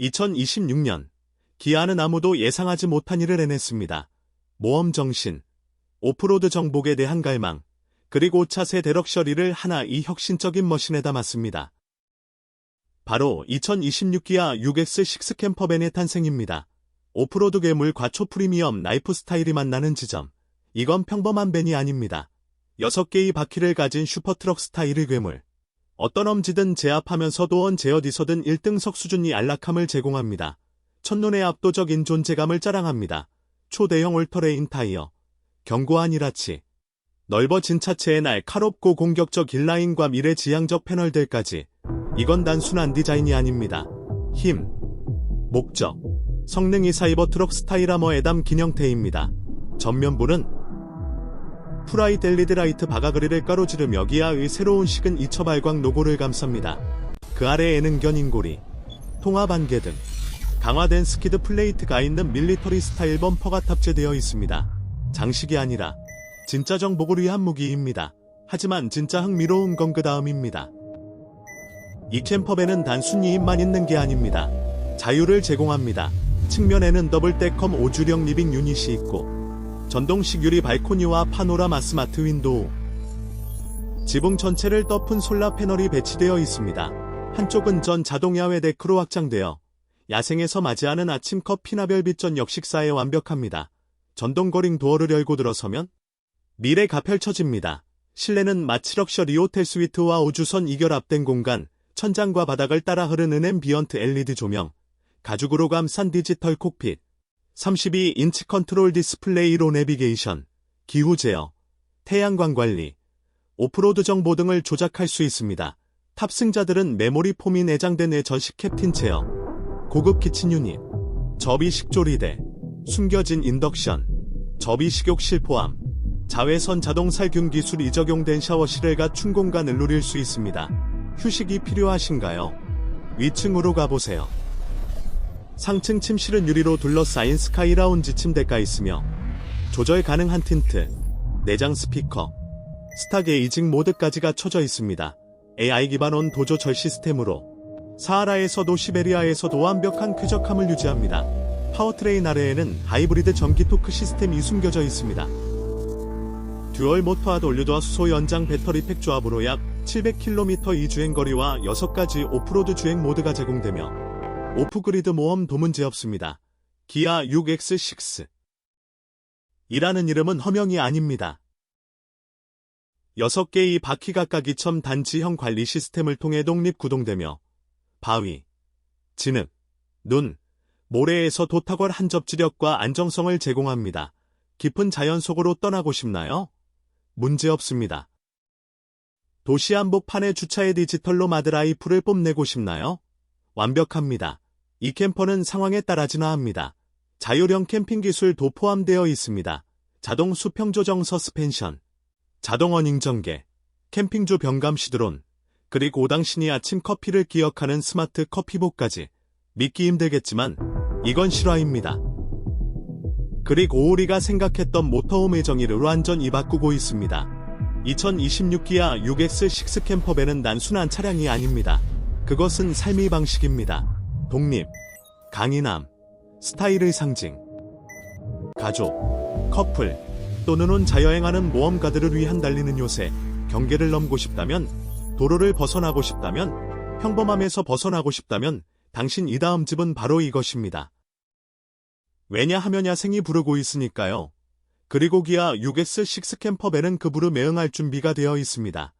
2026년 기아는 아무도 예상하지 못한 일을 해냈습니다. 모험 정신, 오프로드 정복에 대한 갈망, 그리고 차세 대럭셔리를 하나 이 혁신적인 머신에 담았습니다. 바로 2026 기아 6X6 캠퍼밴의 탄생입니다. 오프로드 괴물 과 초 프리미엄 라이프 스타일이 만나는 지점. 이건 평범한 밴이 아닙니다. 6개의 바퀴를 가진 슈퍼트럭 스타일의 괴물. 어떤 엄지든 제압하면서도 언제 어디서든 1등석 수준이 안락함을 제공합니다. 첫눈에 압도적인 존재감을 자랑합니다. 초대형 올터레 인 타이어. 견고한 이라치. 넓어진 차체의 날 카롭고 공격적 인라인과 미래지향적 패널들까지. 이건 단순한 디자인이 아닙니다. 힘, 목적, 성능이 사이버 트럭 스타일하머 에담 기념태입니다. 전면부는 프라이 델리드라이트 바가그리를 가로지르며 기아의 새로운 식은 이처 발광 로고를 감쌉니다. 그 아래에는 견인고리, 통합 안개 등 강화된 스키드 플레이트가 있는 밀리터리 스타일 범퍼가 탑재되어 있습니다. 장식이 아니라 진짜 정복을 위한 무기입니다. 하지만 진짜 흥미로운 건 그 다음입니다. 이 캠퍼밴은 단순히 힘만 있는 게 아닙니다. 자유를 제공합니다. 측면에는 더블 데컴 5주령 리빙 유닛이 있고 전동식 유리 발코니와 파노라마 스마트 윈도우 지붕 전체를 덮은 솔라 패널이 배치되어 있습니다. 한쪽은 전 자동 야외 데크로 확장되어 야생에서 맞이하는 아침 커피나 별빛 전역 식사에 완벽합니다. 전동 거링 도어를 열고 들어서면 미래가 펼쳐집니다. 실내는 마치 럭셔리 호텔 스위트와 5주선 이결합된 공간, 천장과 바닥을 따라 흐르는 앰비언트 LED 조명, 가죽으로 감싼 디지털 콕핏, 32인치 컨트롤 디스플레이로 내비게이션, 기후 제어, 태양광 관리, 오프로드 정보 등을 조작할 수 있습니다. 탑승자들은 메모리 폼이 내장된 외전식 캡틴 체어, 고급 키친 유닛, 접이 식 조리대, 숨겨진 인덕션, 접이 식욕실 포함, 자외선 자동 살균 기술이 적용된 샤워실을 갖춘 공간을 누릴 수 있습니다. 휴식이 필요하신가요? 위층으로 가보세요. 상층 침실은 유리로 둘러싸인 스카이 라운지 침대가 있으며 조절 가능한 틴트, 내장 스피커, 스타게이징 모드까지 갖춰져 있습니다. AI 기반 온 도조 절 시스템으로 사하라에서도 시베리아에서도 완벽한 쾌적함을 유지합니다. 파워트레인 아래에는 하이브리드 전기 토크 시스템이 숨겨져 있습니다. 듀얼 모터와 돌류도와 수소 연장 배터리 팩 조합으로 약 700km 이 주행 거리와 6가지 오프로드 주행 모드가 제공되며 오프그리드 모험 도문제 없습니다. 기아 6X6 이라는 이름은 허명이 아닙니다. 6개의 바퀴 각각 이첨 단지형 관리 시스템을 통해 독립 구동되며 바위, 진흙, 눈, 모래에서 도탁월 한 접지력과 안정성을 제공합니다. 깊은 자연 속으로 떠나고 싶나요? 문제 없습니다. 도시 한복판에 주차해 디지털로 마드라이프를 뽐내고 싶나요? 완벽합니다. 이 캠퍼는 상황에 따라 진화합니다. 자율형 캠핑 기술도 포함되어 있습니다. 자동 수평 조정 서스펜션, 자동 어닝 전개, 캠핑주 병감 시 드론, 그리고 오당신이 아침 커피를 기억하는 스마트 커피복까지 믿기 힘들겠지만 이건 실화입니다. 그리고 우리가 생각했던 모터홈의 정의를 완전히 바꾸고 있습니다. 2026 기아 6X6 캠퍼밴은 단순한 차량이 아닙니다. 그것은 삶의 방식입니다. 독립, 강인함, 스타일의 상징, 가족, 커플, 또는 혼 자여행하는 모험가들을 위한 달리는 요새, 경계를 넘고 싶다면, 도로를 벗어나고 싶다면, 평범함에서 벗어나고 싶다면, 당신 이 다음 집은 바로 이것입니다. 왜냐 하면 야생이 부르고 있으니까요. 그리고 기아 6S6 캠퍼벨은 그 부르 매응할 준비가 되어 있습니다.